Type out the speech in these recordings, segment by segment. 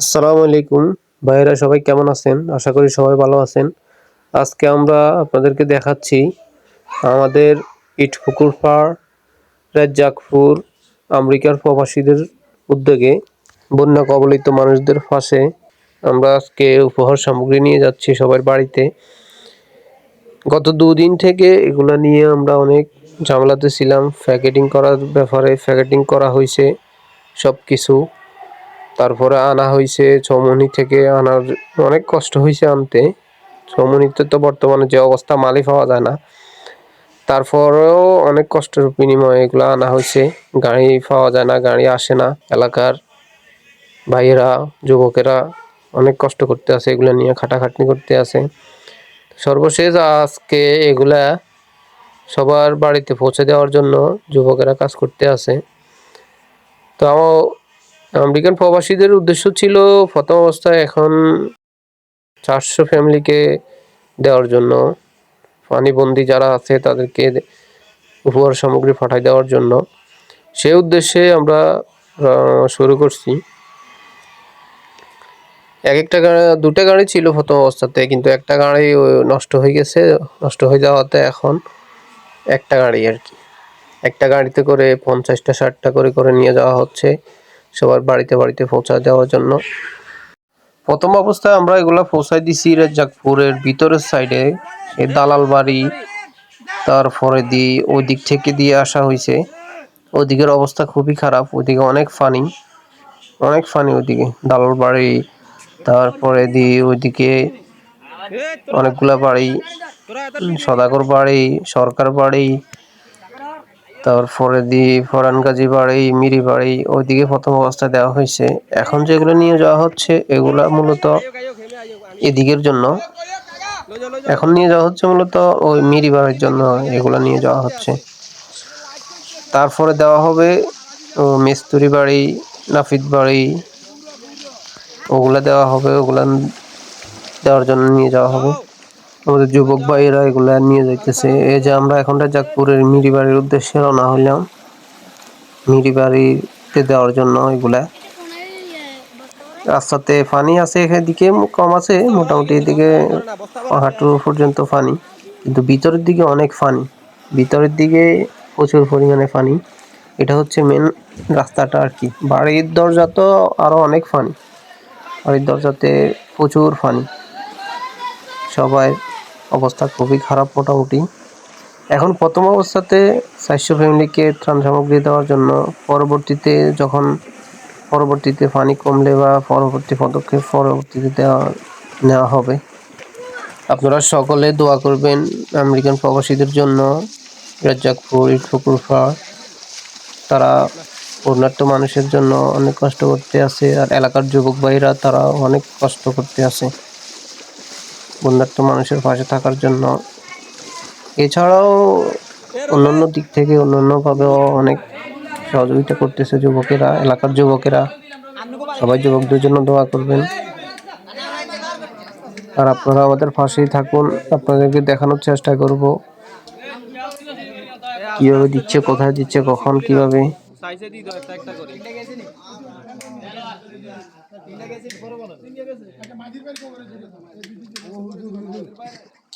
আসসালামু আলাইকুম। ভাইয়েরা সবাই কেমন আছেন? আশা করি সবাই ভালো আছেন। আজকে আমরা আপনাদেরকে দেখাচ্ছি আমাদের ইটপুকুর পাড়, রাজ্জাকপুর, আমেরিকার প্রবাসীদের উদ্যোগে বন্যা কবলিত মানুষদের পাশে আমরা আজকে উপহার সামগ্রী নিয়ে যাচ্ছি সবার বাড়িতে। গত দুদিন থেকে এগুলা নিয়ে আমরা অনেক ঝামেলাতে ছিলাম। প্যাকেটিং করার ব্যাপারে প্যাকেটিং করা হয়েছে। সব কিছু তারপরে আনা হয়েছে ছমনি থেকে আনার, অনেক কষ্ট হয়েছে আনতে। ছমনিতে তো বর্তমানে যে অবস্থা, মালই পাওয়া যায় না। তারপরেও অনেক কষ্টের বিনিময়ে এগুলো আনা হয়েছে গাড়ি পাওয়া যায় না, গাড়ি আসে না। এলাকার ভাইয়েরা, যুবকেরা অনেক কষ্ট করতে আছে, এগুলো নিয়ে খাটাখাটনি করতে আছে। সর্বশেষ আজকে এগুলা সবার বাড়িতে পৌঁছে দেওয়ার জন্য যুবকেরা কাজ করতে আছে। তো আমেরিকান প্রবাসীদের উদ্দেশ্য ছিল প্রথম অবস্থায় এখন চারশো ফ্যামিলিকে দেওয়ার জন্য, পানিবন্দি যারা আছে তাদেরকে উপহার সামগ্রী পাঠাই দেওয়ার জন্য। সে উদ্দেশ্যে আমরা শুরু করছি। এক একটা গাড়ি দুটা গাড়ি ছিল প্রথম অবস্থাতে, কিন্তু একটা গাড়ি নষ্ট হয়ে গেছে, নষ্ট হয়ে যাওয়াতে এখন একটা গাড়ি আর কি। একটা গাড়িতে করে পঞ্চাশটা, ষাটটা করে করে নিয়ে যাওয়া হচ্ছে। সবার বাড়িতে বাড়িতে পৌঁছা দেওয়ার জন্য। প্রথম অবস্থায় আমরা এগুলা পৌঁছাই দিছি রাজ্জাকপুরের ভিতরের সাইডে দালাল বাড়ি, তারপরে দিয়ে ওই দিক থেকে দিয়ে আসা হয়েছে ওদিকের অবস্থা খুবই খারাপ ওদিকে অনেক ফানি অনেক ফানি ওদিকে দালাল বাড়ি, তারপরে দিয়ে ওইদিকে অনেকগুলা বাড়ি, সদাগর বাড়ি, সরকার বাড়ি তারপরে দি ফরানগাজী বাড়ি মিরি বাড়ি ওইদিকে প্রথম অবস্থা দেওয়া হয়েছে। এখন যেগুলো নিয়ে যাওয়া হচ্ছে, এগুলা মূলত এদিকের জন্য। এখন নিয়ে যাওয়া হচ্ছে মূলত ওই মিরি বাড়ির জন্য এগুলো নিয়ে যাওয়া হচ্ছে। তারপরে দেওয়া হবে ও মিস্তুরি বাড়ি নাফিদ বাড়ি ওগুলা দেওয়া হবে, ওগুলা দেওয়ার জন্য নিয়ে যাওয়া হবে। আমাদের যুবক ভাইয়েরা এগুলা নিয়ে যাইতেছে। এই যে আমরা এখন রাজাকপুরের মিরি বাড়ির উদ্দেশ্যে রওনা হইলাম। মিরি বাড়িতে দেওয়ার জন্য এগুলা। রাস্তাতে পানি আছে এদিকে কম আছে, মোটামুটি এদিকে হাঁটু পর্যন্ত পানি। কিন্তু ভিতরের দিকে অনেক পানি। ভিতরের দিকে প্রচুর পরিমাণে পানি। এটা হচ্ছে মেন রাস্তাটা আর কি। বাড়ির দরজা তো আরও অনেক পানি। বাড়ির দরজাতে প্রচুর পানি। সবাই অবস্থা খুবই খারাপ মোটামুটি। এখন প্রথম অবস্থাতে চারশো ফ্যামিলিকে ত্রাণ সামগ্রী দেওয়ার জন্য পরবর্তীতে যখন পরবর্তীতে পানি কমলে বা পরবর্তী পদক্ষেপ পরবর্তীতে দেওয়া, নেওয়া হবে। আপনারা সকলে দোয়া করবেন আমেরিকান প্রবাসীদের জন্য। রাজ্জাকপুর ইটপুকুর তারা পূর্ণাট্য মানুষের জন্য অনেক কষ্ট করতে আছে। আর এলাকার যুবক ভাইরা তারা অনেক কষ্ট করতে আছে। বন্যার্থ মানুষের পাশে থাকার জন্য। এছাড়াও অন্যান্য দিক থেকে অন্যান্যভাবেও অনেক সহযোগিতা করতেছে যুবকেরা, এলাকার যুবকেরা। সবাই যুবকদের জন্য দোয়া করবেন। আর আপনারা আমাদের পাশেই থাকুন। আপনাদেরকে দেখানোর চেষ্টা করব। কীভাবে দিচ্ছে, কোথায় দিচ্ছে, কখন, কীভাবে?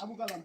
আবু কালাম।